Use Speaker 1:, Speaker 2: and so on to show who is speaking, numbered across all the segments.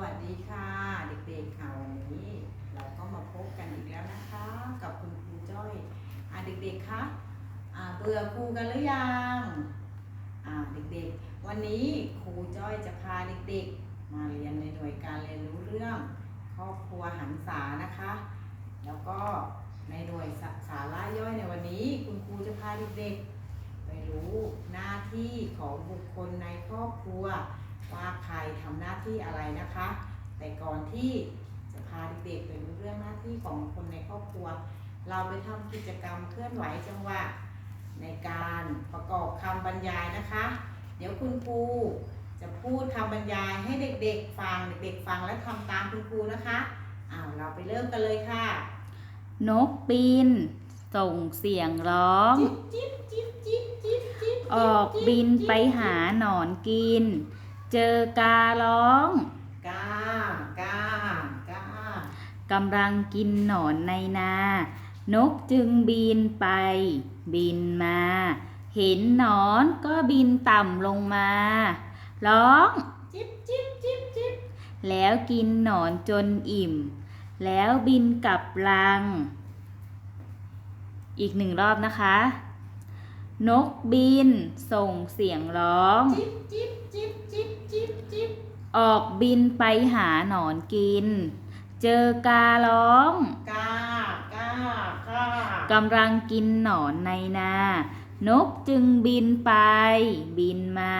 Speaker 1: วัสดีค่ะ เด็กๆค่ะวันนี้ เราก็มาพบกันอีกแล้วนะคะ กับคุณครูจ้อยอ่าเด็กๆคะอ่าเบื่อครูกันหรือยังอ่าเด็กๆ วันนี้ครูจ้อยจะพาเด็กๆ มาเรียนในหน่วยการเรียนรู้เรื่อง ครอบครัวหันษานะคะ แล้วก็ในหน่วยสสาระย่อยในวันนี้ คุณครูจะพาเด็กๆ ไปรู้หน้าที่ของบุคคลในครอบครัว ว่าใครทำหน้าที่อะไรนะคะ แต่ก่อนที่จะพาเด็กๆไปรู้เรื่องหน้าที่ของคนในครอบครัว เราไปทำกิจกรรมเคลื่อนไหวจังหวะในการประกอบคำบรรยายนะคะ เดี๋ยวคุณครูจะพูดคำบรรยายให้เด็กๆ ฟังเด็กๆฟังและทำตามคุณครูนะคะอ้าวเราไปเริ่มกันเลยค่ะ
Speaker 2: นกบินส่งเสียงร้อง
Speaker 1: จิ๊บจิ๊บจิ๊บจิ๊บจิ๊บจิ๊บ
Speaker 2: ออกบินไปหาหนอนกิน เจอการ้อง
Speaker 1: กากากากำ
Speaker 2: ลังกินหนอนในนา นกจึงบินไป บินมา เห็นหนอนก็บินต่ำลงมา ร้อง
Speaker 1: จิ๊บจิ๊บจิ๊บจิ๊บ
Speaker 2: แล้วกินหนอนจนอิ่ม แล้วบินกลับรัง อีกหนึ่งรอบนะคะ นกบิน ส่งเสียงร้อง
Speaker 1: จิ๊บจิ๊บจิ๊บจิ๊บจิ๊บจิ๊บ
Speaker 2: ออกบินไปหาหนอนกิน เจอการ้อง
Speaker 1: กากากากำ
Speaker 2: ลังกินหนอนในนา นกจึงบินไป บินมา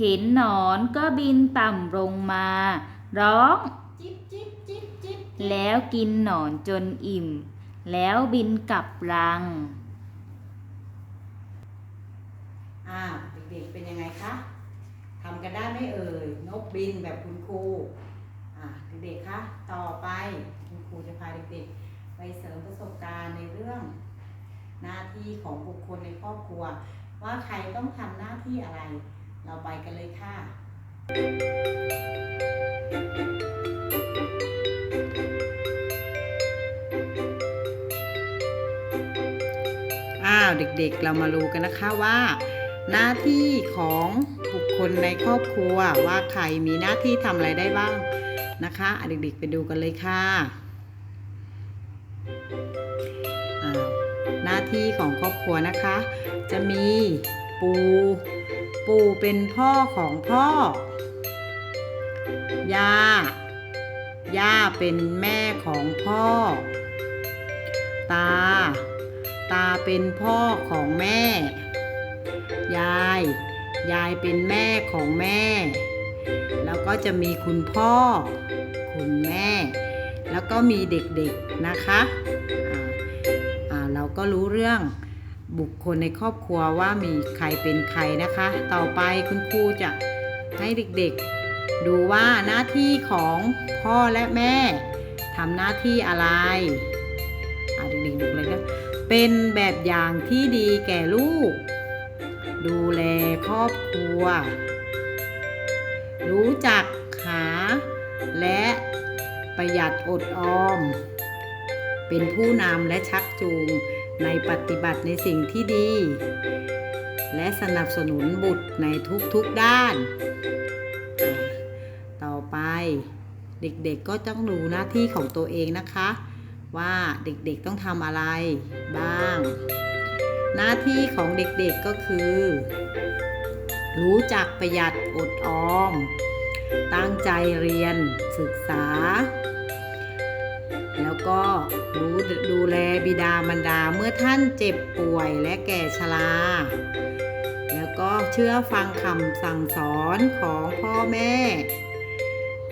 Speaker 2: เห็นหนอนก็บินต่ำลงมา ร้อง
Speaker 1: จิ๊บจิ๊บจิ๊บจิ๊บ
Speaker 2: แล้วกินหนอนจนอิ่ม แล้วบินกลับรัง
Speaker 1: อ่า เด็กๆเป็นยังไงคะทำกันได้ไหมเอ่ยนกบินแบบคุณครูอ่าเด็กๆคะต่อไปคุณครูจะพาเด็กๆไปเสริมประสบการณ์ในเรื่อง หน้าที่ของบุคคลในครอบครัว ว่าใครต้องทำหน้าที่อะไร เราไปกันเลยค่ะอ้าวเด็กๆเรามารู้กันนะคะว่า หน้าที่ของบุคคลในครอบครัวว่าใครมีหน้าที่ทำอะไรได้บ้างนะคะเด็กๆไปดูกันเลยค่ะหน้าที่ของครอบครัวนะคะ จะมีปู่ปู่เป็นพ่อของพ่อย่า ย่าเป็นแม่ของพ่อ ตา ตาเป็นพ่อของแม่ ยาย ยายเป็นแม่ของแม่ แล้วก็จะมีคุณพ่อ คุณแม่ แล้วก็มีเด็กๆนะคะเราก็รู้เรื่องบุคคลในครอบครัวว่ามีใครเป็นใครนะคะ ต่อไปคุณครูจะให้เด็กๆ ดูว่าหน้าที่ของพ่อและแม่ทำหน้าที่อะไรอ่าเด็กๆดูเลยนะเป็นแบบอย่างที่ดีแก่ลูก ดูแลครอบครัว รู้จักหา และประหยัดอดออม เป็นผู้นำและชักจูงในปฏิบัติในสิ่งที่ดี และสนับสนุนบุตรในทุกๆด้าน ต่อไปเด็กๆก็ต้องรู้หน้าที่ของตัวเองนะคะ ว่าเด็กๆต้องทำอะไรบ้าง หน้าที่ของเด็กๆก็คือ รู้จักประหยัดอดออม ตั้งใจเรียนศึกษา แล้วก็รู้ดูแลบิดามารดาเมื่อท่านเจ็บป่วยและแก่ชราแล้วก็เชื่อฟังคำสั่งสอนของพ่อแม่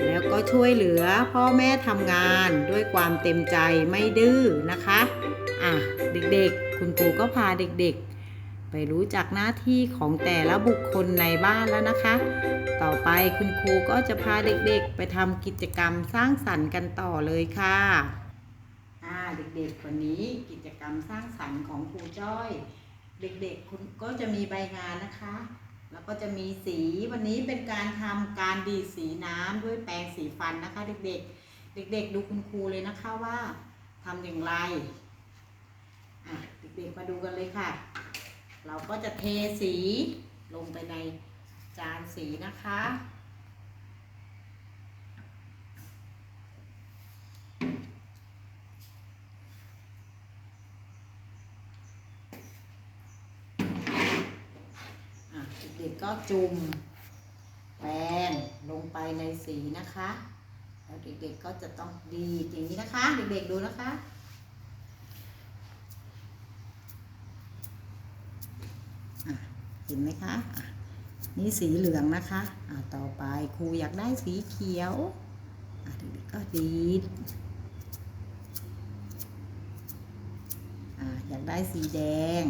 Speaker 1: แล้วก็ช่วยเหลือพ่อแม่ทำงานด้วยความเต็มใจไม่ดื้อนะคะ อะ เด็กๆ คุณครูก็พาเด็กๆ ไปรู้จักหน้าที่ของแต่ละบุคคลในบ้านแล้วนะคะ ต่อไปคุณครูก็จะพาเด็กๆ ไปทำกิจกรรมสร้างสรรค์กันต่อเลยค่ะเด็กๆวันนี้กิจกรรมสร้างสรรค์ของครูจ้อย เด็กๆคุณก็จะมีใบงานนะคะ แล้วก็จะมีสีวันนี้เป็นการทำการดีดสีน้ำด้วยแปรงสีฟันนะคะ เด็กๆ เด็กๆ ดูคุณครูเลยนะคะว่าทำอย่างไร เด็กๆมาดูกันเลยค่ะ เราก็จะเทสีลงไปในจานสีนะคะ เด็กๆก็จุ่มแป้งลงไปในสีนะคะ แล้วเด็กๆก็จะต้องดีอย่างนี้นะคะ เด็กๆดูนะคะ เห็นไหมคะนี่สีเหลืองนะคะอ่าต่อไปครูอยากได้สีเขียวอ่าเด็กๆก็ดีดอ่าอยากได้สีแดง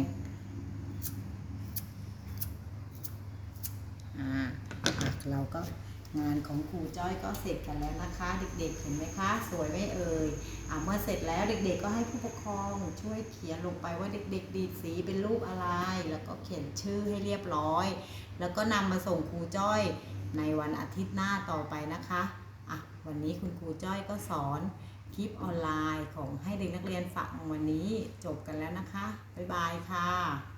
Speaker 1: อ่าเราก็ งานของครูจ้อยก็เสร็จกันแล้วนะคะ เด็กๆเห็นไหมคะ สวยไหมเอ่ยอะเมื่อเสร็จแล้วเด็กๆ ก็ให้ผู้ปกครองช่วยเขียนลงไปว่าเด็กๆ ดีดสีเป็นรูปอะไร แล้วก็เขียนชื่อให้เรียบร้อย แล้วก็นำมาส่งครูจ้อยในวันอาทิตย์หน้าต่อไปนะคะอะวันนี้คุณครูจ้อยก็สอนคลิปออนไลน์ของให้เด็กนักเรียนฟังวันนี้จบกันแล้วนะคะบ๊ายบายค่ะ